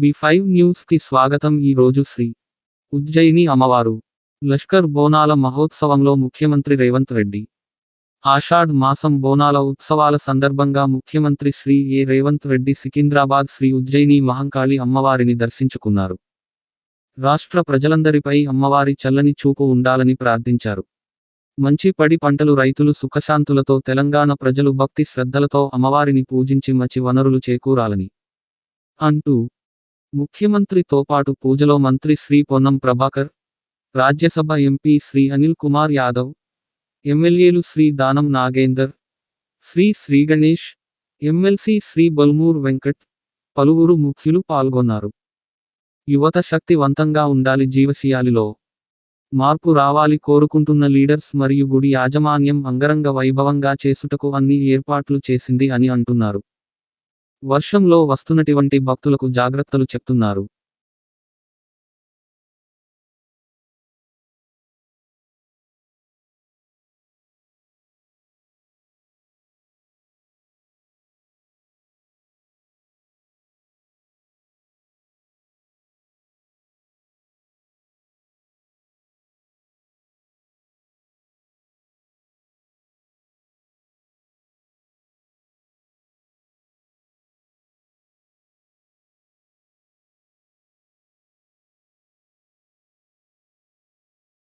B five న్యూస్కి స్వాగతం ఈ రోజు శ్రీ ఉజ్జయిని అమ్మవారు. లష్కర్ బోనాల మహోత్సవంలో ముఖ్యమంత్రి రేవంత్ రెడ్డి. ఆషాఢ్ మాసం బోనాల ఉత్సవాల సందర్భంగా ముఖ్యమంత్రి శ్రీ ఏ రేవంత్ రెడ్డి సికింద్రాబాద్ శ్రీ ఉజ్జయిని మహంకాళి అమ్మవారిని దర్శించుకున్నారు. రాష్ట్ర ప్రజలందరిపై అమ్మవారి చల్లని చూపు ఉండాలని ప్రార్థించారు. మంచి పడి పంటలు రైతులు సుఖశాంతులతో తెలంగాణ ప్రజలు భక్తి శ్రద్ధలతో అమ్మవారిని పూజించి మంచి వనరులు చేకూరాలని అంటూ ముఖ్యమంత్రితో పాటు పూజలో మంత్రి శ్రీ పొన్నం ప్రభాకర్ రాజ్యసభ ఎంపీ శ్రీ అనిల్ కుమార్ యాదవ్ ఎమ్మెల్యేలు శ్రీ దానం నాగేందర్ శ్రీ శ్రీ గణేష్ ఎమ్మెల్సీ శ్రీ బల్మూర్ వెంకట్ పలువురు ముఖ్యులు పాల్గొన్నారు. యువత శక్తివంతంగా ఉండాలి జీవశియాలిలో మార్పు రావాలి కోరుకుంటున్న లీడర్స్ మరియు గుడి యాజమాన్యం అంగరంగ వైభవంగా చేసుటకు అన్ని ఏర్పాట్లు చేసింది అని అంటున్నారు. వర్షంలో వస్తున్నటువంటి భక్తులకు జాగ్రత్తలు చెప్తున్నారు.